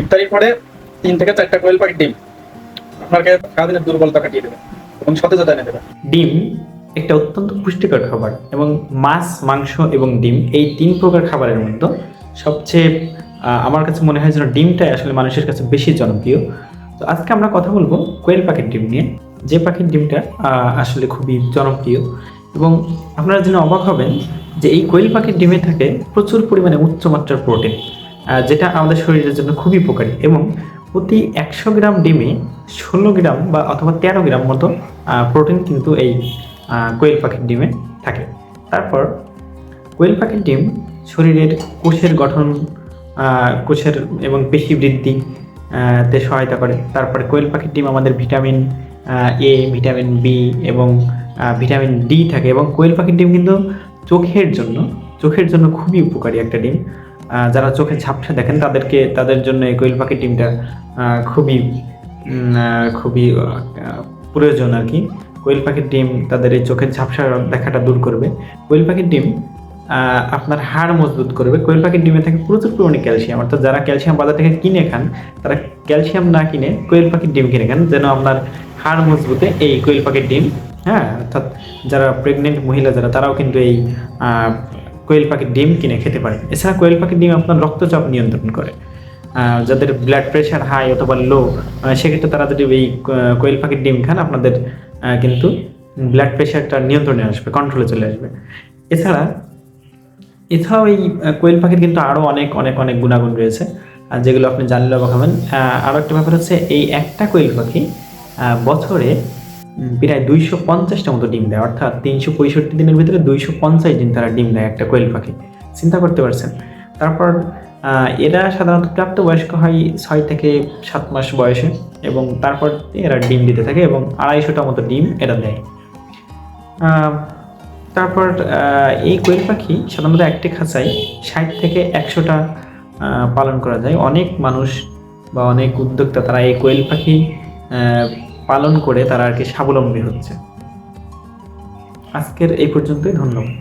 ইফতারির পরে তিন থেকে চারটা কোয়েল পাখির ডিম। আপনাকে সারাদিনের দুর্বলতা কাটিয়ে দেবে এবং সতেজতা এনে দেবে। ডিম একটা অত্যন্ত পুষ্টিকর খাবার এবং মাছ, মাংস এবং ডিম এই তিন প্রকার খাবারের মধ্যে সবচেয়ে আমার কাছে মনে হয় যেন ডিমটাই আসলে মানুষের কাছে বেশি জনপ্রিয়। তো আজকে আমরা কথা বলব কোয়েল পাখির ডিম নিয়ে। যে পাখির ডিমটা আসলে খুবই জনপ্রিয় এবং আপনারা যেন অবাক হবেন যে এই কোয়েল পাখির ডিমে থাকে প্রচুর পরিমাণে উচ্চমাত্রার প্রোটিন। যেটা আমাদের শরীরের জন্য খুবই উপকারী এবং প্রতি একশো গ্রাম ডিমে ষোলো গ্রাম বা অথবা তেরো গ্রাম মতো প্রোটিন কিন্তু এই কোয়েল পাখির ডিমে থাকে। তারপর কোয়েল পাখির ডিম শরীরের কোষের গঠন কোষের এবং পেশি বৃদ্ধি তে সহায়তা করে। তারপরে কোয়েল পাখির ডিম আমাদের ভিটামিন এ, ভিটামিন বি এবং ভিটামিন ডি থাকে এবং কোয়েল পাখির ডিম কিন্তু চোখের জন্য চোখের জন্য খুবই উপকারী একটা ডিম। যারা চোখে ঝাপসা দেখেন, তাদেরকে, তাদের জন্য এই কোয়েল পাখির ডিমটা খুবই খুবই প্রয়োজন আর কি। কোয়েল পাখির ডিম তাদের এই চোখের ঝাপসা দেখাটা দূর করবে। কোয়েল পাখির ডিম আপনার হাড় মজবুত করবে। কোয়েল পাখির ডিমে থাকে প্রচুর পরিমাণে ক্যালসিয়াম। অর্থাৎ যারা ক্যালসিয়াম বাজার থেকে কিনে খান, তারা ক্যালসিয়াম না কিনে কোয়েল পাখির ডিম কিনে খান, যেন আপনার হাড় মজবুতে এই কোয়েল পাখির ডিম হ্যাঁ অর্থাৎ যারা প্রেগনেন্ট মহিলা যারা, তারাও কিন্তু এই কোয়েল পাখির ডিম কিনে খেতে পারে। এছাড়া কোয়েল পাখির ডিম আপনার রক্তচাপ নিয়ন্ত্রণ করে। যাদের ব্লাড প্রেশার হাই অথবা লো সেক্ষেত্রে তারা যদি এই কোয়েল পাখির ডিম খান আপনাদের কিন্তু ব্লাড প্রেশারটা নিয়ন্ত্রণে আসবে কন্ট্রোলে চলে আসবে। এছাড়া এছাড়াও এই কোয়েল পাখির কিন্তু আরও অনেক অনেক অনেক গুণাগুণ রয়েছে। যেগুলো আপনি জানলে অবাক হবেন। আহ, আরও একটা ব্যাপার হচ্ছে এই একটা কোয়েল পাখি বছরে প্রায় দুইশো পঞ্চাশটা মতো ডিম দেয়, অর্থাৎ তিনশো পঁয়ষট্টি দিনের ভিতরে দুইশো পঞ্চাশ দিন তারা ডিম দেয় একটা কোয়েল পাখি। চিন্তা করতে পারছেন? তারপর এরা সাধারণত প্রাপ্তবয়স্ক হয় ছয় থেকে সাত মাস বয়সে এবং তারপর এরা ডিম দিতে থাকে এবং আড়াইশোটা মতো ডিম এরা দেয়। তারপর এই কোয়েল পাখি সাধারণত একটি খাঁচায় ষাট থেকে একশোটা পালন করা যায়। অনেক মানুষ বা অনেক উদ্যোক্তা তারা এই কোয়েল পাখি পালন করে তারা আর কি স্বাবলম্বী হচ্ছে। আজকের এই পর্যন্তই ধন্যবাদ।